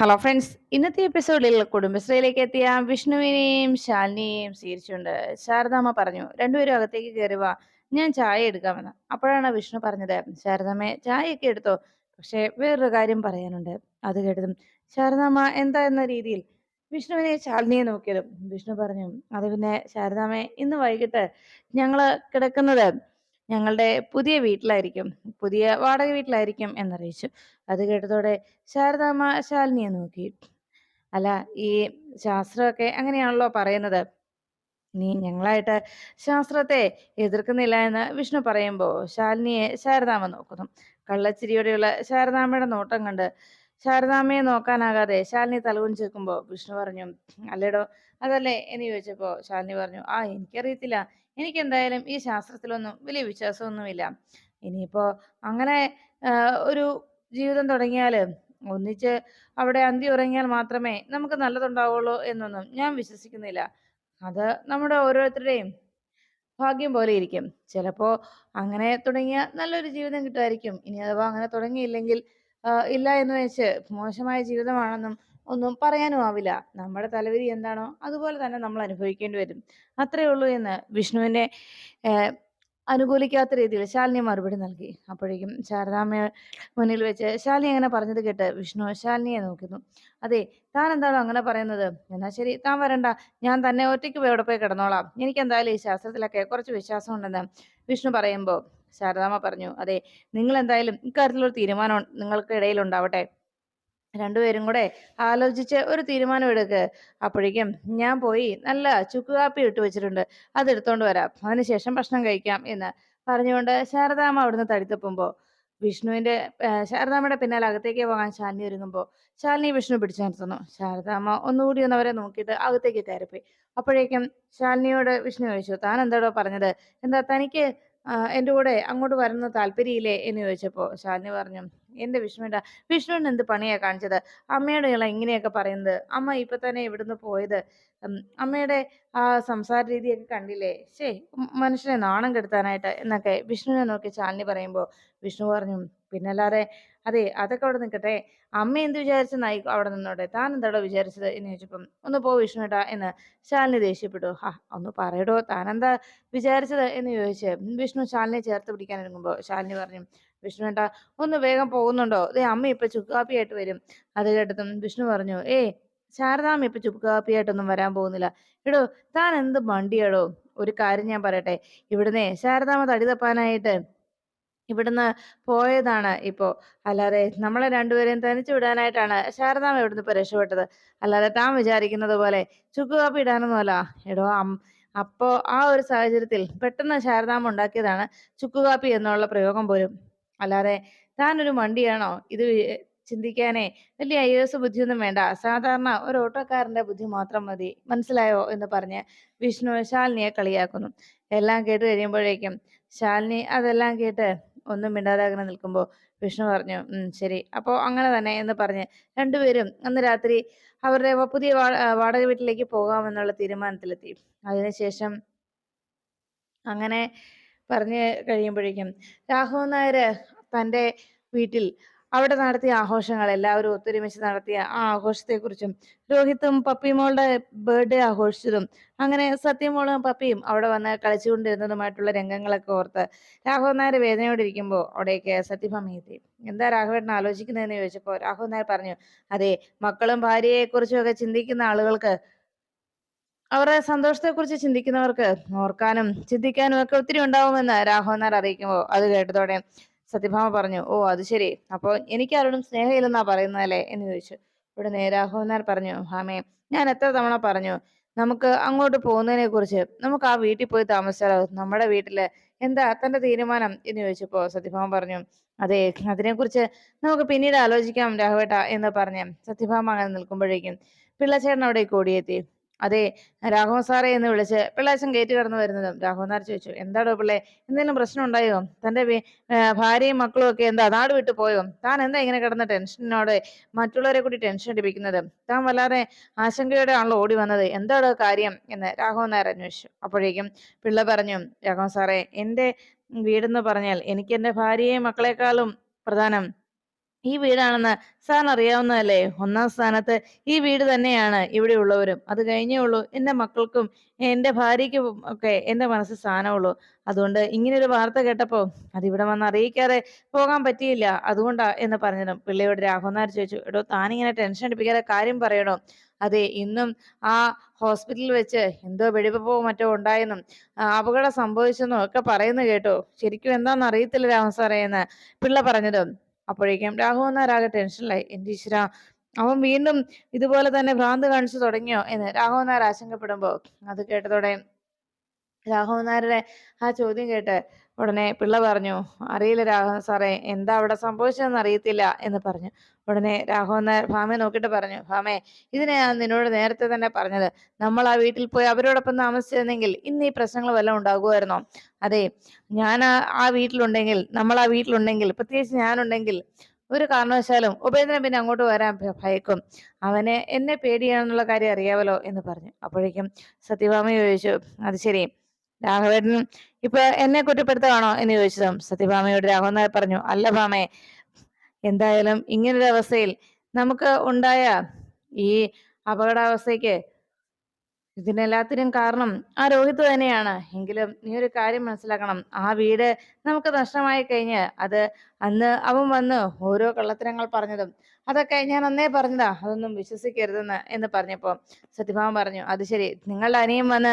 Hello friends ഇന്നത്തെ എപ്പിസോഡിൽ കുടുംബശ്രീയിലേക്ക് എത്തിയ വിഷ്ണുവിനെയും ശാലിനിയെയും സ്വീകരിച്ചുകൊണ്ട് ശാരദാമ്മ പറഞ്ഞു രണ്ടുപേരും അകത്തേക്ക് കയറുക ഞാൻ ചായ എടുക്കാമെന്ന് അപ്പോഴാണ് വിഷ്ണു പറഞ്ഞത് ശാരദാമ്മ ചായയൊക്കെ എടുത്തോ? പക്ഷേ വേറൊരു കാര്യം പറയാനുണ്ട്. അത് കേട്ടതും ശാരദാമ്മ എന്താ എന്ന രീതിയിൽ? വിഷ്ണുവിനെ ശാലിനിയെ നോക്കിയതും വിഷ്ണു പറഞ്ഞു അത് പിന്നെ ശാരദാമ്മ ഇന്ന് വൈകിട്ട് ഞങ്ങൾ കിടക്കുന്നത് ഞങ്ങളുടെ പുതിയ വീട്ടിലായിരിക്കും പുതിയ വാടക വീട്ടിലായിരിക്കും എന്നറിയിച്ചു. അത് കേട്ടതോടെ ശാരദാമ്മ ശാലിനിയെ നോക്കി. അല്ല ഈ ശാസ്ത്രമൊക്കെ അങ്ങനെയാണല്ലോ പറയുന്നത്. നീ ഞങ്ങളായിട്ട് ശാസ്ത്രത്തെ എതിർക്കുന്നില്ല എന്ന് വിഷ്ണു പറയുമ്പോൾ ശാലിനിയെ ശാരദാമ്മ നോക്കുന്നു. കള്ളച്ചിരിയോടെയുള്ള ശാരദാമ്മയുടെ നോട്ടം കണ്ട് ശാരദാമ്മയെ നോക്കാനാകാതെ ശാലിനി തലകുനിച്ച് നിൽക്കുമ്പോൾ വിഷ്ണു പറഞ്ഞു അല്ലേടോ അതല്ലേ? എന്ന് ചോദിച്ചപ്പോൾ ശാലിനി പറഞ്ഞു ആ എനിക്കറിയത്തില്ല. എനിക്ക് എന്തായാലും ഈ ശാസ്ത്രത്തിലൊന്നും വലിയ വിശ്വാസമൊന്നുമില്ല. ഇനിയിപ്പോ അങ്ങനെ ഒരു ജീവിതം തുടങ്ങിയാൽ ഒന്നിച്ച് അവിടെ അന്തി ഉറങ്ങിയാൽ മാത്രമേ നമുക്ക് നല്ലതുണ്ടാവുള്ളൂ എന്നൊന്നും ഞാൻ വിശ്വസിക്കുന്നില്ല. അത് നമ്മുടെ ഓരോരുത്തരുടെയും ഭാഗ്യം പോലെ ഇരിക്കും. ചിലപ്പോ അങ്ങനെ തുടങ്ങിയ നല്ലൊരു ജീവിതം കിട്ടുമായിരിക്കും. ഇനി അഥവാ അങ്ങനെ തുടങ്ങിയില്ലെങ്കിൽ ഇല്ല എന്ന് വെച്ച് മോശമായ ജീവിതമാണെന്നും ഒന്നും പറയാനും ആവില്ല. നമ്മുടെ തലവിധി എന്താണോ അതുപോലെ തന്നെ നമ്മൾ അനുഭവിക്കേണ്ടി വരും. അത്രേ ഉള്ളൂ എന്ന് വിഷ്ണുവിന്റെ ഏഹ്, അനുകൂലിക്കാത്ത രീതിയിൽ ശാലിനി മറുപടി നൽകി. അപ്പോഴേക്കും ശാരദാമ്മ മുന്നിൽ വെച്ച് ശാലിനി അങ്ങനെ പറഞ്ഞത് കേട്ട് വിഷ്ണു ശാലിനിയെ നോക്കുന്നു. അതെ താൻ എന്താണോ അങ്ങനെ പറയുന്നത്? എന്നാ ശരി താൻ വരണ്ട. ഞാൻ തന്നെ ഒറ്റയ്ക്ക് പോയി അവിടെ പോയി കിടന്നോളാം. എനിക്ക് എന്തായാലും ഈ ശാസ്ത്രത്തിലൊക്കെ കുറച്ച് വിശ്വാസം ഉണ്ടെന്ന് വിഷ്ണു പറയുമ്പോൾ ശാരദാമ്മ പറഞ്ഞു അതെ നിങ്ങൾ എന്തായാലും ഇക്കാര്യത്തിലൊരു തീരുമാനം നിങ്ങൾക്ക് ഇടയിൽ ഉണ്ടാവട്ടെ രണ്ടുപേരും കൂടെ ആലോചിച്ച് ഒരു തീരുമാനം എടുക്ക് അപ്പോഴേക്കും ഞാൻ പോയി നല്ല ചുക്ക് കാപ്പി ഇട്ട് വെച്ചിട്ടുണ്ട്. അത് എടുത്തോണ്ട് വരാം. അതിനുശേഷം ഭക്ഷണം കഴിക്കാം എന്ന് പറഞ്ഞുകൊണ്ട് ശാരദാമ്മ അവിടുന്ന് തടിത്തപ്പുമ്പോ വിഷ്ണുവിന്റെ ശാരദാമ്മയുടെ പിന്നാലെ അകത്തേക്ക് പോകാൻ ശാലിനി ഒരുങ്ങുമ്പോ ശാലിനി വിഷ്ണു പിടിച്ചു നിർത്തുന്നു. ശാരദാമ്മ ഒന്നുകൂടി ഒന്ന് അവരെ നോക്കിയിട്ട് അകത്തേക്ക് കയറിപ്പോയി. അപ്പോഴേക്കും ശാലിനിയോട് വിഷ്ണു ചോദിച്ചു താൻ എന്താടോ പറഞ്ഞത്? എന്താ തനിക്ക് എന്റെ കൂടെ അങ്ങോട്ട് വരുന്ന താല്പര്യമില്ലേ എന്ന് ചോദിച്ചപ്പോ ശാലിനി പറഞ്ഞു എന്റെ വിഷ്ണുവിന്റെ വിഷ്ണുവിന് എന്ത് പണിയാ കാണിച്ചത്? അമ്മയുടെ ഇള ഇങ്ങനെയൊക്കെ പറയുന്നത്. അമ്മ ഇപ്പൊ തന്നെ ഇവിടുന്ന് പോയത്. അമ്മയുടെ ആ സംസാര രീതിയൊക്കെ കണ്ടില്ലേ? ശേ മനുഷ്യനെ നാണം കെടുത്താനായിട്ട് എന്നൊക്കെ വിഷ്ണുവിനെ നോക്കി ചാലിനി പറയുമ്പോൾ വിഷ്ണു പറഞ്ഞു പിന്നല്ലാതെ അതെ അതൊക്കെ അവിടെ നിൽക്കട്ടെ. അമ്മ എന്ത് വിചാരിച്ചെന്നായി അവിടെ നിന്നോട്ടെ. താൻ എന്താടോ വിചാരിച്ചത്? എന്ന് ചോദിച്ചപ്പം ഒന്ന് പോ വിഷ്ണുട്ടാ എന്ന് ശാലിനി ദേഷ്യപ്പെട്ടു. ഹാ ഒന്ന് പറയടോ താൻ എന്താ വിചാരിച്ചത്? എന്ന് ചോദിച്ച് വിഷ്ണു ശാലിനെ ചേർത്ത് പിടിക്കാൻ ഒരുങ്ങുമ്പോൾ ശാലിനി പറഞ്ഞു വിഷ്ണുവേട്ടാ ഒന്ന് വേഗം പോകുന്നുണ്ടോ? ദേ അമ്മ ഇപ്പൊ ചുക്കാപ്പിയായിട്ട് വരും. അത് കേട്ടതും വിഷ്ണു പറഞ്ഞു ഏയ് ശാരദാമ്മ ഇപ്പൊ ചുക്കാപ്പിയായിട്ടൊന്നും വരാൻ പോകുന്നില്ല. എടോ താൻ എന്ത് മണ്ടിയാടോ? ഒരു കാര്യം ഞാൻ പറയട്ടെ. ഇവിടുന്ന് ശാരദാമ്മ തടി തപ്പാനായിട്ട് ഇവിടുന്ന് പോയതാണ് ഇപ്പോ. അല്ലാതെ നമ്മളെ രണ്ടുപേരെയും തനിച്ചു വിടാനായിട്ടാണ് ശാരദാമ്മ ഇവിടുന്ന് ഇപ്പൊ രക്ഷപ്പെട്ടത്. അല്ലാതെ താൻ വിചാരിക്കുന്നത് പോലെ ചുക്കുകാപ്പി ഇടാനൊന്നുമല്ല. എടോ അം അപ്പോ ആ ഒരു സാഹചര്യത്തിൽ പെട്ടെന്ന് ശാരദാമ്മ ഉണ്ടാക്കിയതാണ് ചുക്കുകാപ്പി എന്നുള്ള പ്രയോഗം പോലും. അല്ലാതെ ഒരു മണ്ടിയാണോ? ഇത് ചിന്തിക്കാനേ വലിയ ഐ എസ് ബുദ്ധിയൊന്നും വേണ്ട. സാധാരണ ഒരു ഓട്ടോക്കാരന്റെ ബുദ്ധി മാത്രം മതി. മനസ്സിലായോ? എന്ന് പറഞ്ഞ് വിഷ്ണു ശാലിനിയെ കളിയാക്കുന്നു. എല്ലാം കേട്ട് കഴിയുമ്പോഴേക്കും ശാലിനി അതെല്ലാം കേട്ട് ഒന്നും മിണ്ടാതെ അങ്ങനെ നിൽക്കുമ്പോൾ വിഷ്ണു പറഞ്ഞു ഉം ശരി. അപ്പോൾ അങ്ങനെ തന്നെ എന്ന് പറഞ്ഞ് രണ്ടുപേരും അന്ന് രാത്രി അവരുടെ പുതിയ വാടക വീട്ടിലേക്ക് പോകാമെന്നുള്ള തീരുമാനത്തിലെത്തി. അതിനുശേഷം അങ്ങനെ പറഞ്ഞ് കഴിയുമ്പോഴേക്കും രാഘവൻ നായർ തന്റെ വീട്ടിൽ അവിടെ നടത്തിയ ആഘോഷങ്ങൾ എല്ലാവരും ഒത്തൊരുമിച്ച് നടത്തിയ ആ ആഘോഷത്തെക്കുറിച്ചും രോഹിത്തും പപ്പിമോളുടെ ബർത്ത്ഡേ ആഘോഷിച്ചതും അങ്ങനെ സത്യമോളും പപ്പിയും അവിടെ വന്ന് കളിച്ചുകൊണ്ടിരുന്നതുമായിട്ടുള്ള രംഗങ്ങളൊക്കെ ഓർത്ത് രാഘവൻ നായർ വേദനയോടെ ഇരിക്കുമ്പോൾ അവിടേക്ക് സത്യഭാമ എത്തി. എന്താ രാഘവേട്ടൻ ആലോചിക്കുന്നതെന്ന് ചോദിച്ചപ്പോൾ രാഘവൻ നായർ പറഞ്ഞു അതെ മക്കളും ഭാര്യയെക്കുറിച്ചും ഒക്കെ ചിന്തിക്കുന്ന ആളുകൾക്ക് അവരുടെ സന്തോഷത്തെക്കുറിച്ച് ചിന്തിക്കുന്നവർക്ക് ഓർക്കാനും ചിന്തിക്കാനും ഒക്കെ ഒത്തിരി ഉണ്ടാവുമെന്ന് രാഘവൻ നായർ അറിയിക്കുമ്പോൾ അത് കേട്ടതോടെ സത്യഭാമ പറഞ്ഞു ഓ അത് ശരി. അപ്പോൾ എനിക്ക് ആരോടും സ്നേഹമില്ലെന്നാ പറയുന്നതല്ലേ? എന്ന് ചോദിച്ചു. ഉടനെ രാഘവൻ നായർ പറഞ്ഞു ഭാമേ ഞാൻ എത്ര തവണ പറഞ്ഞു നമുക്ക് അങ്ങോട്ട് പോകുന്നതിനെ കുറിച്ച് നമുക്ക് ആ വീട്ടിൽ പോയി താമസിച്ചാലോ? നമ്മുടെ വീട്ടിൽ എന്താ തന്റെ തീരുമാനം? എന്ന് ചോദിച്ചപ്പോ സത്യഭാമ പറഞ്ഞു അതെ അതിനെക്കുറിച്ച് നമുക്ക് പിന്നീട് ആലോചിക്കാം രാഘവേട്ട എന്ന് പറഞ്ഞ് സത്യഭാമ അങ്ങനെ നിൽക്കുമ്പോഴേക്കും പിള്ളച്ചേട്ടൻ അവിടെ ഓടിയെത്തി അതെ രാഘവൻ സാറേ എന്ന് വിളിച്ച് പിള്ളാച്ചൻ കയറ്റി കടന്നു വരുന്നതും. രാഘവൻ നായർ ചോദിച്ചു എന്താടോ പിള്ളേ എന്തെങ്കിലും പ്രശ്നം ഉണ്ടായോ തന്റെ വി- ഭാര്യയും മക്കളും ഒക്കെ എന്താ നാട് വിട്ടു പോയോ? താൻ എന്താ ഇങ്ങനെ കിടന്ന ടെൻഷനോടെ മറ്റുള്ളവരെ കൂടി ടെൻഷൻ അടിപ്പിക്കുന്നത്? താൻ വല്ലാതെ ആശങ്കയോടെ ആണല്ലോ ഓടി വന്നത്. എന്താടോ കാര്യം? എന്ന് രാഘവൻ നായർ അന്വേഷിച്ചു. അപ്പോഴേക്കും പിള്ള പറഞ്ഞു രാഘവൻ സാറേ എന്റെ വീടെന്ന് പറഞ്ഞാൽ എനിക്ക് എന്റെ ഭാര്യയെയും മക്കളെക്കാളും പ്രധാനം. ഈ വീടാണെന്ന് സാറിന് അറിയാവുന്നതല്ലേ? ഒന്നാം സ്ഥാനത്ത് ഈ വീട് തന്നെയാണ് ഇവിടെ ഉള്ളവരും. അത് കഴിഞ്ഞേ ഉള്ളൂ. എന്റെ മക്കൾക്കും എന്റെ ഭാര്യയ്ക്കും ഒക്കെ എന്റെ മനസ്സിൽ സ്ഥാനമുള്ളൂ അതുകൊണ്ട് ഇങ്ങനൊരു വാർത്ത കേട്ടപ്പോൾ അതിവിടെ വന്ന് അറിയിക്കാതെ പോകാൻ പറ്റിയില്ല. അതുകൊണ്ടാ എന്ന് പറഞ്ഞതും. പിള്ളയോട് രാഘവനാർ ചോദിച്ചു എടോ താനിങ്ങനെ ടെൻഷൻ അടിപ്പിക്കാതെ കാര്യം പറയണോ? അതെ ഇന്നും ആ ഹോസ്പിറ്റലിൽ വെച്ച് എന്തോ വെടിവെപ്പോ മറ്റോ ഉണ്ടായെന്നും അപകടം സംഭവിച്ചെന്നും ഒക്കെ പറയുന്നു കേട്ടോ. ശരിക്കും എന്താണെന്ന് അറിയത്തില്ല രാമൻ സാറേ എന്ന് പിള്ള പറഞ്ഞതും. അപ്പോഴേക്കും രാഘവൻ നായർ ടെൻഷനിലായി എന്റെ ഈശ്വര? അവൻ വീണ്ടും ഇതുപോലെ തന്നെ ഭ്രാന്ത് കാണിച്ചു തുടങ്ങിയോ എന്ന് രാഘവൻ നായർ ആശങ്കപ്പെടുമ്പോ. അത് കേട്ടതോടെ രാഘവൻ നായരുടെ ആ ചോദ്യം കേട്ട് ഉടനെ പിള്ള പറഞ്ഞു അറിയില്ല രാഘവൻ സാറേ എന്താ അവിടെ സംഭവിച്ചതെന്ന് അറിയത്തില്ല എന്ന് പറഞ്ഞു. ഉടനെ രാഘവൻ നായർ ഭാമയെ നോക്കിയിട്ട് പറഞ്ഞു ഭാമേ ഇതിനെ ഞാൻ നിന്നോട് നേരത്തെ തന്നെ പറഞ്ഞത്. നമ്മൾ ആ വീട്ടിൽ പോയി അവരോടൊപ്പം താമസിച്ചിരുന്നെങ്കിൽ ഇന്ന് ഈ പ്രശ്നങ്ങൾ വല്ലതും ഉണ്ടാകുമായിരുന്നോ? അതെ ഞാൻ ആ വീട്ടിലുണ്ടെങ്കിൽ നമ്മൾ ആ വീട്ടിലുണ്ടെങ്കിൽ പ്രത്യേകിച്ച് ഞാനുണ്ടെങ്കിൽ ഒരു കാരണവശാലും ഉപേന്ദ്രൻ പിന്നെ അങ്ങോട്ട് വരാൻ ഭയക്കും. അവനെ എന്നെ പേടിയാണെന്നുള്ള കാര്യം അറിയാമല്ലോ എന്ന് പറഞ്ഞു. അപ്പോഴേക്കും സത്യഭാമ ചോദിച്ചു അത് ശരി രാഘവേട്ടൻ ഇപ്പൊ എന്നെ കുറ്റപ്പെടുത്തുകയാണോ എന്ന് ചോദിച്ചതും. സത്യഭാമയോട് രാഘവൻ നായർ പറഞ്ഞു അല്ല ഭാമേ എന്തായാലും ഇങ്ങനൊരു അവസ്ഥയിൽ നമുക്ക് ഉണ്ടായ ഈ അപകടാവസ്ഥയ്ക്ക് ഇതിനെല്ലാത്തിനും കാരണം ആ രോഹിത് തന്നെയാണ്. എങ്കിലും നീ ഒരു കാര്യം മനസ്സിലാക്കണം. ആ വീട് നമുക്ക് നഷ്ടമായി കഴിഞ്ഞ് അത് അന്ന് അവൻ വന്ന് ഓരോ കള്ളത്തരങ്ങൾ പറഞ്ഞതും അതൊക്കെ ഞാൻ അന്നേ പറഞ്ഞതാ. അതൊന്നും വിശ്വസിക്കരുതെന്ന് എന്ന് പറഞ്ഞപ്പോ സത്യഭാമ പറഞ്ഞു അത് ശരി. നിങ്ങളുടെ അനിയും വന്ന്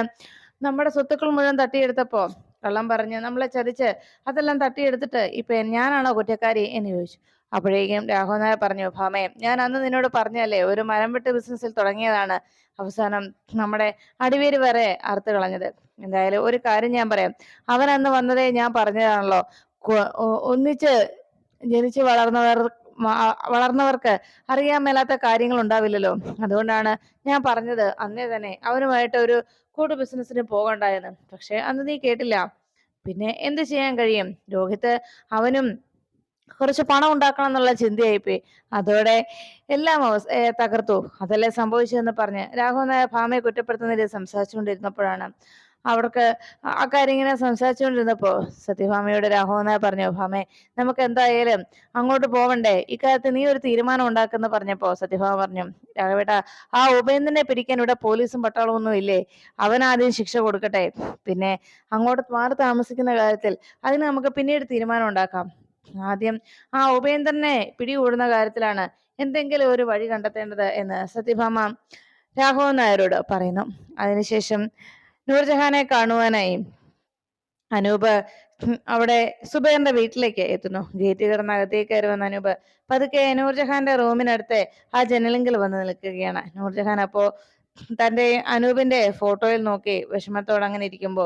നമ്മുടെ സ്വത്തുക്കൾ മുഴുവൻ തട്ടിയെടുത്തപ്പോ കള്ളം പറഞ്ഞ് നമ്മളെ ചതിച്ച് അതെല്ലാം തട്ടിയെടുത്തിട്ട് ഇപ്പൊ ഞാനാണോ കുറ്റക്കാരി എന്ന് ചോദിച്ചു. അപ്പോഴേക്കും രാഘവൻ നായർ പറഞ്ഞു ഭാമേ ഞാൻ അന്ന് നിന്നോട് പറഞ്ഞല്ലേ ഒരു മരം വെട്ട് ബിസിനസ്സിൽ തുടങ്ങിയതാണ് അവസാനം നമ്മുടെ അടിവേര് വരെ അറുത്ത് കളഞ്ഞത്. എന്തായാലും ഒരു കാര്യം ഞാൻ പറയാം അവൻ അന്ന് വന്നതേ ഞാൻ പറഞ്ഞതാണല്ലോ ഒന്നിച്ച് ജനിച്ചു വളർന്നവർ വളർന്നവർക്ക് അറിയാൻ മേലാത്ത കാര്യങ്ങൾ ഉണ്ടാവില്ലല്ലോ. അതുകൊണ്ടാണ് ഞാൻ പറഞ്ഞത് അന്നേ തന്നെ അവനുമായിട്ട് ഒരു കൂട്ട് ബിസിനസ്സിന് പോകണ്ടായെന്ന്. പക്ഷെ അന്ന് നീ കേട്ടില്ല. പിന്നെ എന്ത് ചെയ്യാൻ കഴിയും? രോഹിത് അവനും കുറച്ച് പണം ഉണ്ടാക്കണം എന്നുള്ള ചിന്തയായിപ്പോയി. അതോടെ എല്ലാം തകർത്തു. അതല്ലേ സംഭവിച്ചതെന്ന് പറഞ്ഞ് രാഘവൻ നായർ ഭാമയെ കുറ്റപ്പെടുത്തുന്നതിൽ സംസാരിച്ചുകൊണ്ടിരുന്നപ്പോഴാണ് അവർക്ക് ആ കാര്യം ഇങ്ങനെ സംസാരിച്ചുകൊണ്ടിരുന്നപ്പോ സത്യഭാമയോട് നായർ പറഞ്ഞു ഭാമേ നമുക്ക് എന്തായാലും അങ്ങോട്ട് പോവണ്ടേ? ഇക്കാര്യത്തിൽ നീ ഒരു തീരുമാനം ഉണ്ടാക്കുന്ന പറഞ്ഞപ്പോ സത്യഭാമ പറഞ്ഞു രാഘവേട്ടാ ആ ഉപേന്ദ്രനെ പിടിക്കാൻ ഇവിടെ പോലീസും പട്ടാളവും ഒന്നും ഇല്ലേ അവനാദ്യം ശിക്ഷ കൊടുക്കട്ടെ. പിന്നെ അങ്ങോട്ട് മാറി താമസിക്കുന്ന കാര്യത്തിൽ അതിന് നമുക്ക് പിന്നീട് തീരുമാനം ഉണ്ടാക്കാം. ആദ്യം ആ ഉപേന്ദ്രനെ പിടികൂടുന്ന കാര്യത്തിലാണ് എന്തെങ്കിലും ഒരു വഴി കണ്ടെത്തേണ്ടത് എന്ന് സത്യഭാമ രാഘവൻ നായരോട് പറയുന്നു. അതിനുശേഷം നൂർജഹാനെ കാണുവാനായി അനൂപ് അവിടെ സുബൈറിന്റെ വീട്ടിലേക്ക് എത്തുന്നു. ഗേറ്റ് കിടന്ന് അകത്തേക്ക് കയറി വന്ന അനൂപ് പതുക്കെ നൂർജഹാന്റെ റൂമിനടുത്ത് ആ ജനലിങ്കിൽ വന്ന് നിൽക്കുകയാണ്. നൂർജഹാൻ അപ്പോ തന്റെ അനൂപിന്റെ ഫോട്ടോയിൽ നോക്കി വിഷമത്തോടെ അങ്ങനെ ഇരിക്കുമ്പോ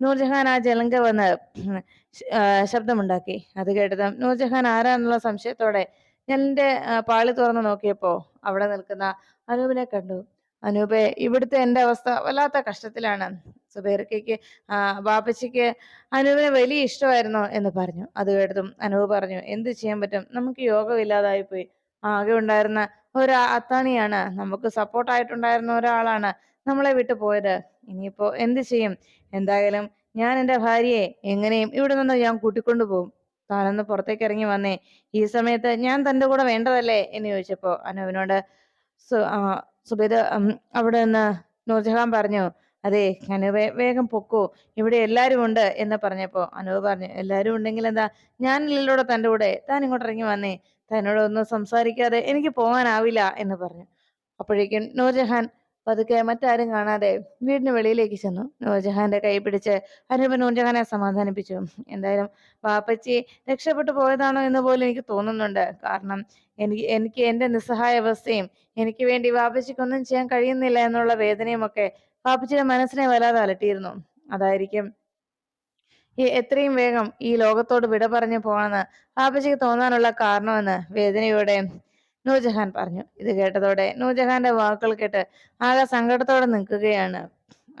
നൂർജഹാൻ ആ ജലങ്ക വന്ന് ശബ്ദമുണ്ടാക്കി. അത് കേട്ടതും നൂർജഹാൻ ആരാന്നുള്ള സംശയത്തോടെ ജനലിന്റെ പാളി തുറന്നു നോക്കിയപ്പോ അവിടെ നിൽക്കുന്ന അനൂപിനെ കണ്ടു. അനൂപെ ഇവിടുത്തെ എന്റെ അവസ്ഥ വല്ലാത്ത കഷ്ടത്തിലാണ്. സുബൈർക്കയ്ക്ക് ബാപ്പച്ചിക്ക് അനൂപിനെ വലിയ ഇഷ്ടമായിരുന്നോ എന്ന് പറഞ്ഞു. അത് കേട്ടതും അനൂപ് പറഞ്ഞു എന്ത് ചെയ്യാൻ പറ്റും? നമുക്ക് യോഗമില്ലാതായി പോയി. ആകെ ഉണ്ടായിരുന്ന ഒരു അത്താണിയാണ്. നമുക്ക് സപ്പോർട്ടായിട്ടുണ്ടായിരുന്ന ഒരാളാണ് നമ്മളെ വിട്ട് പോയത്. ഇനിയിപ്പോ എന്ത് ചെയ്യും? എന്തായാലും ഞാൻ എന്റെ ഭാര്യയെ എങ്ങനെയും ഇവിടെ നിന്ന് ഞാൻ കൂട്ടിക്കൊണ്ടു പോകും. താനൊന്ന് പുറത്തേക്ക് ഇറങ്ങി വന്നേ. ഈ സമയത്ത് ഞാൻ തന്റെ കൂടെ വേണ്ടതല്ലേ? എന്ന് ചോദിച്ചപ്പോ അനുവിനോട് സുബൈദ് അവിടെ നിന്ന് നൂർജഹാൻ പറഞ്ഞു അതെ അനുവേ വേഗം പൊക്കോ ഇവിടെ എല്ലാരും ഉണ്ട് എന്ന് പറഞ്ഞപ്പോൾ അനുവ് പറഞ്ഞു എല്ലാരും ഉണ്ടെങ്കിൽ എന്താ ഞാൻ ഇല്ലല്ലോടെ തന്റെ കൂടെ താൻ ഇങ്ങോട്ട് ഇറങ്ങി വന്നേ തന്നോട് ഒന്നും സംസാരിക്കാതെ എനിക്ക് പോകാനാവില്ല എന്ന് പറഞ്ഞു. അപ്പോഴേക്കും നൂർജഹാൻ പതുക്കെ മറ്റാരും കാണാതെ വീടിന് വെളിയിലേക്ക് ചെന്നു. നൂർജഹാന്റെ കൈ പിടിച്ച് അനൂപ് നൂർജഹാനെ സമാധാനിപ്പിച്ചു. എന്തായാലും വാപ്പച്ചി രക്ഷപ്പെട്ടു പോയതാണോ എന്ന് പോലും എനിക്ക് തോന്നുന്നുണ്ട്. കാരണം എനിക്ക് എനിക്ക് എന്റെ നിസ്സഹായ അവസ്ഥയും എനിക്ക് വേണ്ടി വാപ്പച്ചിക്കൊന്നും ചെയ്യാൻ കഴിയുന്നില്ല എന്നുള്ള വേദനയും ഒക്കെ വാപ്പച്ചിയുടെ മനസ്സിനെ വല്ലാതെ അലട്ടിയിരുന്നു. അതായിരിക്കും ഈ എത്രയും വേഗം ഈ ലോകത്തോട് വിട പറഞ്ഞു പോകണമെന്ന് വാപ്പച്ചിക്ക് തോന്നാനുള്ള കാരണമെന്ന് വേദനയോടെ നൂർജഹാൻ പറഞ്ഞു. ഇത് കേട്ടതോടെ നൂർജഹാന്റെ വാക്കുകൾ കേട്ട് ആകെ സങ്കടത്തോടെ നിൽക്കുകയാണ്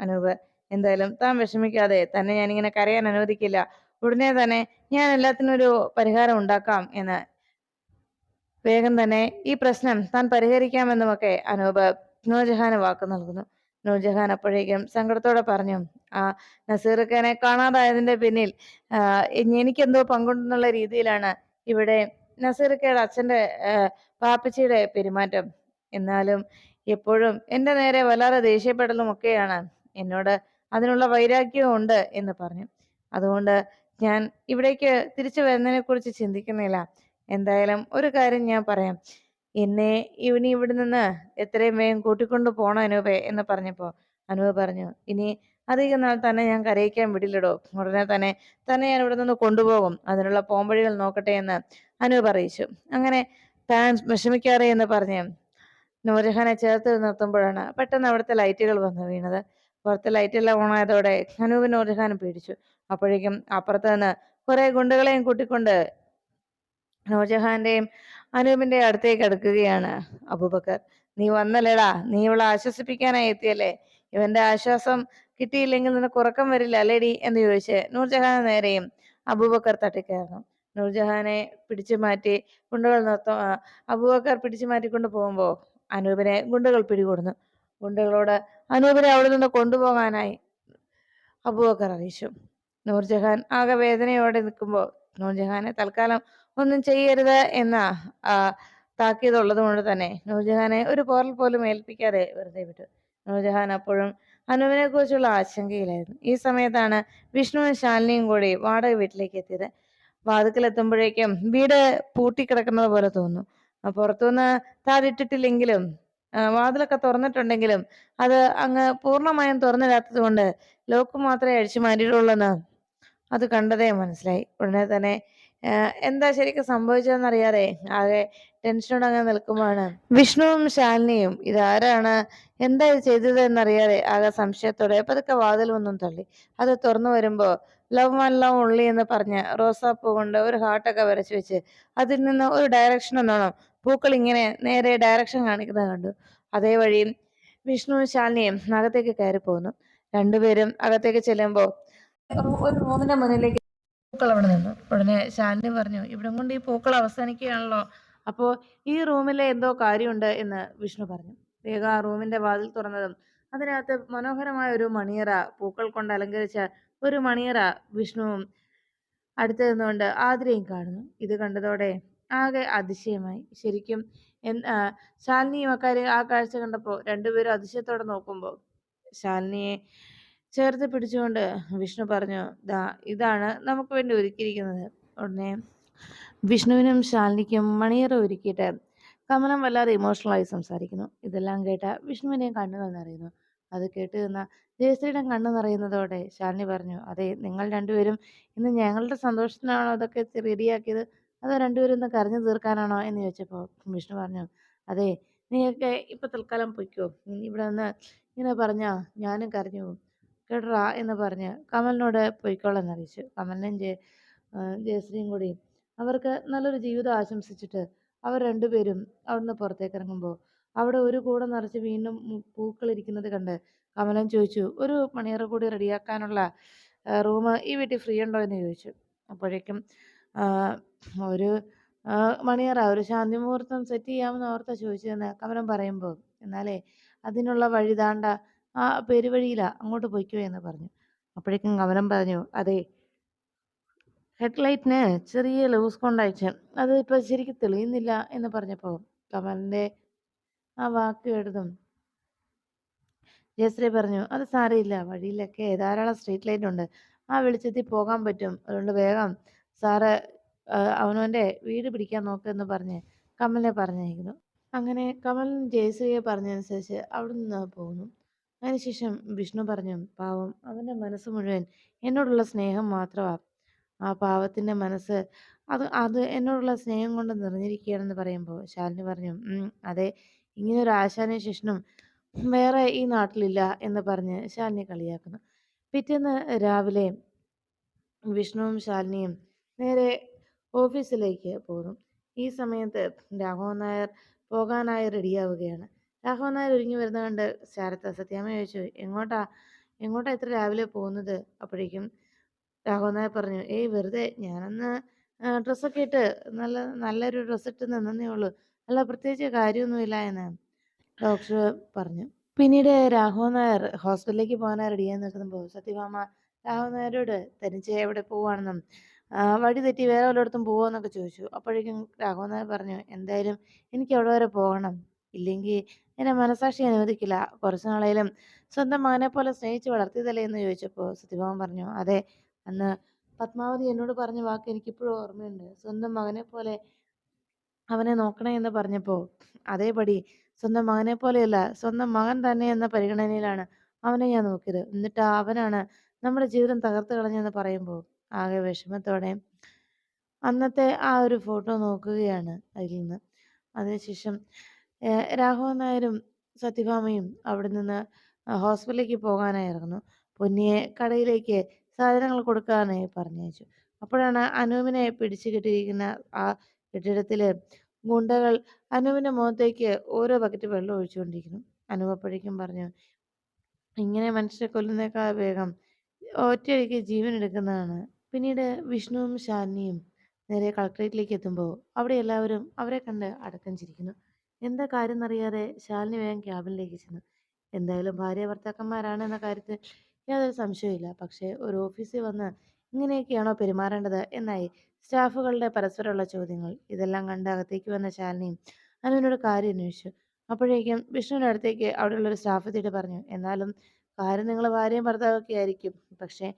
അനൂപ്. എന്തായാലും താൻ വിഷമിക്കാതെ തന്നെ ഞാൻ ഇങ്ങനെ കരയാൻ അനുവദിക്കില്ല. ഉടനെ തന്നെ ഞാൻ എല്ലാത്തിനും ഒരു പരിഹാരം ഉണ്ടാക്കാം എന്ന് വേഗം തന്നെ ഈ പ്രശ്നം താൻ പരിഹരിക്കാമെന്നുമൊക്കെ അനൂപ് നൂർജഹാന് വാക്ക് നൽകുന്നു. നൂർജഹാൻ അപ്പോഴേക്കും സങ്കടത്തോടെ പറഞ്ഞു ആ നസീർഖാനെ കാണാതായതിന്റെ പിന്നിൽ എനിക്കെന്തോ പങ്കുണ്ടെന്നുള്ള രീതിയിലാണ് ഇവിടെ നസീറുഖയുടെ അച്ഛന്റെ പാപ്പച്ചിയുടെ പെരുമാറ്റം. എന്നാലും എപ്പോഴും എന്റെ നേരെ വല്ലാതെ ദേഷ്യപ്പെടലും ഒക്കെയാണ്. എന്നോട് അതിനുള്ള വൈരാഗ്യവും ഉണ്ട് എന്ന് പറഞ്ഞു. അതുകൊണ്ട് ഞാൻ ഇവിടേക്ക് തിരിച്ചു വരുന്നതിനെ കുറിച്ച് ചിന്തിക്കുന്നില്ല. എന്തായാലും ഒരു കാര്യം ഞാൻ പറയാം. എന്നെ ഇവനി ഇവിടെ നിന്ന് എത്രയും വേഗം കൂട്ടിക്കൊണ്ടു പോണോ അനൂപേ എന്ന് പറഞ്ഞപ്പോൾ അനൂപ് പറഞ്ഞു ഇനി അധികം നാൾ തന്നെ ഞാൻ കരയിക്കാൻ വിടില്ലടോ. ഉടനെ തന്നെ തന്നെ ഞാൻ ഇവിടെ നിന്ന് കൊണ്ടുപോകും. അതിനുള്ള പോംവഴികൾ നോക്കട്ടെ എന്ന് അനൂപ് അറിയിച്ചു. അങ്ങനെ താൻ വിഷമിക്കാറേ എന്ന് പറഞ്ഞ് നൂർജഹാനെ ചേർത്ത് നിർത്തുമ്പോഴാണ് പെട്ടെന്ന് അവിടുത്തെ ലൈറ്റുകൾ വന്നു വീണത്. പുറത്തെ ലൈറ്റെല്ലാം ഓണായതോടെ ഖനൂബ് നൂർജഹാൻ പേടിച്ചു. അപ്പോഴേക്കും അപ്പുറത്ത് നിന്ന് കുറെ ഗുണ്ടുകളെയും കൂട്ടിക്കൊണ്ട് നൂർജഹാന്റെയും അനൂപിന്റെ അടുത്തേക്ക് അടുക്കുകയാണ് അബൂബക്കർ. നീ വന്നല്ലേടാ? നീ ഇവളെ ആശ്വസിപ്പിക്കാനായി എത്തിയല്ലേ? ഇവന്റെ ആശ്വാസം കിട്ടിയില്ലെങ്കിൽ നിനക്ക് ഉറക്കം വരില്ല അല്ലേടി? എന്ന് ചോദിച്ച് നൂർജഹാൻ നേരെയും അബൂബക്കർ തട്ടിക്കയറുന്നു. നൂർജഹാനെ പിടിച്ചു മാറ്റി ഗുണ്ടകൾ നിർത്ത അബൂബക്കർ പിടിച്ചു മാറ്റിക്കൊണ്ട് പോകുമ്പോൾ അനൂപിനെ ഗുണ്ടകൾ പിടികൂടുന്നു. ഗുണ്ടകളോട് അനൂപിനെ അവിടെ നിന്ന് കൊണ്ടുപോകാനായി അബൂബക്കർ അറിയിച്ചു. നൂർജഹാൻ ആകെ വേദനയോടെ നിൽക്കുമ്പോൾ നൂർജഹാനെ തൽക്കാലം ഒന്നും ചെയ്യരുത് എന്ന താക്കീതുള്ളത് കൊണ്ട് തന്നെ നൂർജഹാനെ ഒരു പോറൽ പോലും ഏൽപ്പിക്കാതെ വെറുതെ വിട്ടു. നൂർജഹാൻ അപ്പോഴും അനുവിനെ കുറിച്ചുള്ള ആശങ്കയിലായിരുന്നു. ഈ സമയത്താണ് വിഷ്ണുവും ശാലിനിയും കൂടി വാടക വീട്ടിലേക്ക് എത്തിയത്. വാതിക്കലെത്തുമ്പോഴേക്കും വീട് പൂട്ടിക്കിടക്കുന്നത് പോലെ തോന്നുന്നു പുറത്തുനിന്ന് താഴിട്ടിട്ടില്ലെങ്കിലും വാതിലൊക്കെ തുറന്നിട്ടുണ്ടെങ്കിലും അത് അങ്ങ് പൂർണമായും തുറന്നിടാത്തത് കൊണ്ട് ലോക്ക് മാത്രമേ അഴിച്ചു മാറ്റിയിട്ടുള്ളെന്ന് അത് കണ്ടതേ മനസ്സിലായി. ഉടനെ തന്നെ എന്താ ശരിക്കും സംഭവിച്ചതെന്നറിയാതെ ആകെ ടെൻഷനോടെ അങ്ങനെ നിൽക്കുമ്പോഴാണ് വിഷ്ണുവും ശാലിനിയും ഇതാരാണ് എന്താ ഇത് ചെയ്തത് എന്നറിയാതെ ആകെ സംശയത്തോടെ പതുക്കെ വാതിൽ ഒന്നും തള്ളി. അത് തുറന്നു വരുമ്പോ ലവ് വൺ ലവ് ഉള്ളി എന്ന് പറഞ്ഞ് റോസാപ്പൂ കൊണ്ട് ഒരു ഹാർട്ടൊക്കെ വരച്ചു വെച്ച് അതിൽ നിന്ന് ഒരു ഡയറക്ഷൻ എന്നോണം പൂക്കൾ ഇങ്ങനെ നേരെ ഡയറക്ഷൻ കാണിക്കുന്നത് കണ്ടു. അതേ വഴി വിഷ്ണുവും ശാലിനിയും അകത്തേക്ക് കയറി പോകുന്നു രണ്ടുപേരും അകത്തേക്ക് ചെല്ലുമ്പോൾ ഒരു റൂമിന്റെ മുന്നിലേക്ക് പൂക്കൾ അവിടെ നിന്നു. ഉടനെ ശാലിനി പറഞ്ഞു ഇവിടെ കൊണ്ട് ഈ പൂക്കൾ അവസാനിക്കുകയാണല്ലോ. അപ്പോ ഈ റൂമിലെ എന്തോ കാര്യമുണ്ട് എന്ന് വിഷ്ണു പറഞ്ഞു. വേഗം ആ റൂമിന്റെ വാതിൽ തുറന്നതും അതിനകത്ത് മനോഹരമായ ഒരു മണിയറ പൂക്കൾ കൊണ്ട് അലങ്കരിച്ച ഒരു മണിയറ വിഷ്ണുവും അടുത്ത് നിന്നുകൊണ്ട് ആതിരയും കാണുന്നു. ഇത് കണ്ടതോടെ ആകെ അതിശയമായി. ശരിക്കും ശാലിനിയും അക്കാര്യം ആ കാഴ്ച കണ്ടപ്പോൾ രണ്ടുപേരും അതിശയത്തോടെ നോക്കുമ്പോൾ ശാലിനിയെ ചേർത്ത് പിടിച്ചുകൊണ്ട് വിഷ്ണു പറഞ്ഞു ദാ ഇതാണ് നമുക്ക് വേണ്ടി ഒരുക്കിയിരിക്കുന്നത്. ഉടനെ വിഷ്ണുവിനും ശാലിനിക്കും മണിയറ ഒരുക്കിയിട്ട് കമലം വല്ലാതെ ഇമോഷണലായി സംസാരിക്കുന്നു. ഇതെല്ലാം കേട്ട വിഷ്ണുവിനെയും കണ്ണുകൾ നിറയുന്നു. അത് കേട്ട് നിന്ന ജയശ്രീയുടെ കണ്ണു നിറയുന്നതോടെ ശാലിനി പറഞ്ഞു അതെ നിങ്ങൾ രണ്ടുപേരും ഇന്ന് ഞങ്ങളുടെ സന്തോഷത്തിനാണോ അതൊക്കെ റെഡിയാക്കിയത്? അതോ രണ്ടുപേരും ഇന്ന് കരഞ്ഞു തീർക്കാനാണോ? എന്ന് ചോദിച്ചപ്പോൾ വിഷ്ണു പറഞ്ഞു അതെ നീയൊക്കെ ഇപ്പൊ തൽക്കാലം പൊയ്ക്കോ. ഇവിടെ നിന്ന് ഇങ്ങനെ പറഞ്ഞാ ഞാനും കരഞ്ഞു പോകും. കേട്ടറാ എന്ന് പറഞ്ഞ് കമലിനോട് പൊയ്ക്കോളെന്ന് അറിയിച്ചു. കമലിനും ജയ ജയശ്രീയും കൂടി അവർക്ക് നല്ലൊരു ജീവിതം ആശംസിച്ചിട്ട് അവർ രണ്ടുപേരും അവിടുന്ന് പുറത്തേക്ക് ഇറങ്ങുമ്പോൾ അവിടെ ഒരു കൂടെ നിറച്ച് വീണ്ടും പൂക്കൾ ഇരിക്കുന്നത് കണ്ട് കമലൻ ചോദിച്ചു ഒരു മണിയറ കൂടി റെഡിയാക്കാനുള്ള റൂം ഈ വീട്ടിൽ ഫ്രീ ഉണ്ടോ? എന്ന് ചോദിച്ചു. അപ്പോഴേക്കും ഒരു മണിയറ ഒരു ശാന്തി മുഹൂർത്തം സെറ്റ് ചെയ്യാമെന്ന് ഓർത്ത ചോദിച്ചതെന്ന് കമലൻ പറയുമ്പോൾ എന്നാലേ അതിനുള്ള വഴി താണ്ട ആ പെരുവഴിയിലാ അങ്ങോട്ട് പൊയ്ക്കോ എന്ന് പറഞ്ഞു. അപ്പോഴേക്കും കമലൻ പറഞ്ഞു അതെ ഹെഡ്ലൈറ്റിന് ചെറിയ ലൂസ് കൊണ്ടയച്ച് അത് ഇപ്പോൾ ശരിക്കും തെളിയുന്നില്ല എന്ന് പറഞ്ഞപ്പോൾ കമലിന്റെ ആ വാക്ക് എഴുതും. ജയശ്രീ പറഞ്ഞു അത് സാരമില്ല വഴിയിലൊക്കെ ധാരാളം സ്ട്രീറ്റ് ലൈറ്റ് ഉണ്ട്. ആ വെളിച്ചത്തിൽ പോകാൻ പറ്റും. അതുകൊണ്ട് വേഗം സാറ് അവനവന്റെ വീട് പിടിക്കാൻ നോക്കുമെന്ന് പറഞ്ഞ് കമലിനെ പറഞ്ഞയക്കുന്നു. അങ്ങനെ കമൽ ജയശ്രീയെ പറഞ്ഞതനുസരിച്ച് അവിടെ നിന്ന് പോകുന്നു അതിനുശേഷം വിഷ്ണു പറഞ്ഞു പാവം അവന്റെ മനസ്സ് മുഴുവൻ എന്നോടുള്ള സ്നേഹം മാത്രമാണ് ആ പാവത്തിന്റെ മനസ്സ് അത് അത് എന്നോടുള്ള സ്നേഹം കൊണ്ട് നിറഞ്ഞിരിക്കുകയാണെന്ന് പറയുമ്പോൾ ശാലിനി പറഞ്ഞു അതെ ഇങ്ങനൊരു ആശാനും ശിഷ്ണും വേറെ ഈ നാട്ടിലില്ല എന്ന് പറഞ്ഞ് ശാലിനി കളിയാക്കുന്നു. പിറ്റേന്ന് രാവിലെ വിഷ്ണുവും ശാലിനിയും നേരെ ഓഫീസിലേക്ക് പോകുന്നു. ഈ സമയത്ത് രാഘവൻ നായർ പോകാനായി റെഡിയാവുകയാണ്. രാഘവൻ നായർ ഒരുങ്ങി വരുന്ന കണ്ട് ശാരദ സത്യാമ്മ ചോദിച്ചു എങ്ങോട്ടാ? എങ്ങോട്ടാ ഇത്ര രാവിലെ പോകുന്നത്? അപ്പോഴേക്കും രാഘവൻ നായർ പറഞ്ഞു ഏയ് വെറുതെ ഞാനൊന്ന് ഡ്രസ്സൊക്കെ ഇട്ട് നല്ല നല്ലൊരു ഡ്രസ്സ് ഇട്ട് നിന്നേ ഉള്ളൂ. അല്ല പ്രത്യേകിച്ച് കാര്യമൊന്നുമില്ല എന്ന് ഡോക്ടർ പറഞ്ഞു പിന്നീട് രാഘവൻ നായർ ഹോസ്പിറ്റലിലേക്ക് പോകാനായി റെഡിയായി നിൽക്കുമ്പോൾ സത്യഭാമ രാഘവൻ നായരോട് തനിച്ച് എവിടെ പോവാണെന്നും ആ, വഴി തെറ്റി വേറെ വല്ലയിടത്തും പോവാന്നൊക്കെ ചോദിച്ചു. അപ്പോഴേക്കും രാഘവൻ നായർ പറഞ്ഞു, "എന്തായാലും എനിക്ക് അവിടെ വരെ പോകണം. ഇല്ലെങ്കിൽ എന്നെ മനസാക്ഷി അനുവദിക്കില്ല. കുറച്ച് നാളേലും സ്വന്തം പോലെ സ്നേഹിച്ച് വളർത്തിയതല്ലേ" എന്ന് ചോദിച്ചപ്പോൾ സത്യഭാമ പറഞ്ഞു, "അതെ, അന്ന് പത്മാവതി എന്നോട് പറഞ്ഞ വാക്ക് എനിക്കിപ്പോഴും ഓർമ്മയുണ്ട്. സ്വന്തം മകനെപ്പോലെ അവനെ നോക്കണേ എന്ന് പറഞ്ഞപ്പോ അതേപടി സ്വന്തം മകനെ പോലെയല്ല സ്വന്തം മകൻ തന്നെ എന്ന പരിഗണനയിലാണ് അവനെ ഞാൻ നോക്കിയത്. എന്നിട്ട് അവനാണ് നമ്മുടെ ജീവിതം തകർത്ത് കളഞ്ഞെന്ന് പറയുമ്പോൾ ആകെ വിഷമത്തോടെ അന്നത്തെ ആ ഒരു ഫോട്ടോ നോക്കുകയാണ് അതിൽ നിന്ന്. അതിനുശേഷം രാഘവൻ നായരും സത്യഭാമയും അവിടെ നിന്ന് ഹോസ്പിറ്റലിലേക്ക് പോകാനായി ഇറങ്ങുന്നു. പൊന്നിയെ കടയിലേക്ക് സാധനങ്ങൾ കൊടുക്കാനായി പറഞ്ഞയച്ചു. അപ്പോഴാണ് അനൂപിനെ പിടിച്ചു കെട്ടിയിരിക്കുന്ന ആ കെട്ടിടത്തിൽ ഗുണ്ടകൾ അനുവിന്റെ മുഖത്തേക്ക് ഓരോ ബക്കറ്റ് വെള്ളം ഒഴിച്ചുകൊണ്ടിരിക്കുന്നു. അനുവ് അപ്പോഴേക്കും പറഞ്ഞു, "ഇങ്ങനെ മനുഷ്യരെ കൊല്ലുന്നേക്കാൾ വേഗം ഒറ്റയടിക്ക് ജീവൻ എടുക്കുന്നതാണ്." പിന്നീട് വിഷ്ണുവും ശാലിനിയും നേരെ കളക്ടറേറ്റിലേക്ക് എത്തുമ്പോൾ അവിടെ എല്ലാവരും അവരെ കണ്ട് അടക്കം ചിരിക്കുന്നു. എന്താ കാര്യം എന്നറിയാതെ ശാലിനി വേഗം ക്യാബിനിലേക്ക് ചെന്നു. എന്തായാലും ഭാര്യ ഭർത്താക്കന്മാരാണ് എന്ന കാര്യത്തിൽ യാതൊരു സംശയവുമില്ല. പക്ഷേ ഒരു ഓഫീസിൽ വന്ന് ഇങ്ങനെയൊക്കെയാണോ പെരുമാറേണ്ടത് എന്നായി സ്റ്റാഫുകളുടെ പരസ്പരമുള്ള ചോദ്യങ്ങൾ. ഇതെല്ലാം കണ്ട് അകത്തേക്ക് വന്ന ശാലിനിയും അനുവിനോട് കാര്യം അന്വേഷിച്ചു. അപ്പോഴേക്കും വിഷ്ണുവിന്റെ അടുത്തേക്ക് അവിടെയുള്ള ഒരു സ്റ്റാഫ് എത്തിയിട്ട് പറഞ്ഞു, "എന്നാലും കാര്യം നിങ്ങൾ ഭാര്യയും ഭർത്താവൊക്കെ ആയിരിക്കും. പക്ഷേ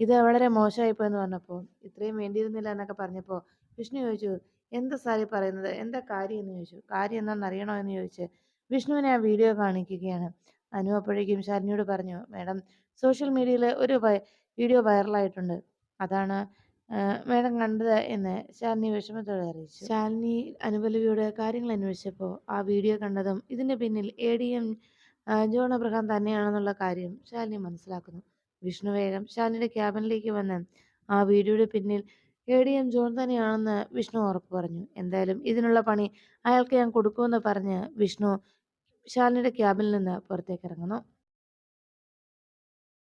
ഇത് വളരെ മോശമായിപ്പോയെന്ന് പറഞ്ഞപ്പോൾ ഇത്രയും വേണ്ടിയിരുന്നില്ല എന്നൊക്കെ പറഞ്ഞപ്പോൾ വിഷ്ണു ചോദിച്ചു, "എന്താ സാരി പറയുന്നത്? എന്താ കാര്യം?" എന്ന് ചോദിച്ചു. "കാര്യം എന്താണെന്ന് അറിയണോ?" എന്ന് ചോദിച്ച് വിഷ്ണുവിനെ ആ വീഡിയോ കാണിക്കുകയാണ്. അനു അപ്പോഴേക്കും ശാലിനിയോട് പറഞ്ഞു, മാഡം സോഷ്യൽ മീഡിയയിൽ ഒരു വീഡിയോ വൈറലായിട്ടുണ്ട്. അതാണ് മേഡം കണ്ടത്" എന്ന് ശാലിനി വിഷമത്തോടെ അറിയിച്ചു. ശാലിനി അനുപലവിയുടെ കാര്യങ്ങൾ അന്വേഷിച്ചപ്പോൾ ആ വീഡിയോ കണ്ടതും ഇതിന്റെ പിന്നിൽ A D M John Abraham തന്നെയാണെന്നുള്ള കാര്യം ശാലിനി മനസ്സിലാക്കുന്നു. വിഷ്ണു വേഗം ശാലിനിയുടെ ക്യാബിനിലേക്ക് വന്ന് ആ വീഡിയോയുടെ പിന്നിൽ എ ഡി എം ജോൺ തന്നെയാണെന്ന് വിഷ്ണു ഉറപ്പ് പറഞ്ഞു. എന്തായാലും ഇതിനുള്ള പണി അയാൾക്ക് ഞാൻ കൊടുക്കുമെന്ന് പറഞ്ഞ് വിഷ്ണു ശാലിനിയുടെ ക്യാബിനിൽ നിന്ന് പുറത്തേക്ക് ഇറങ്ങുന്നു.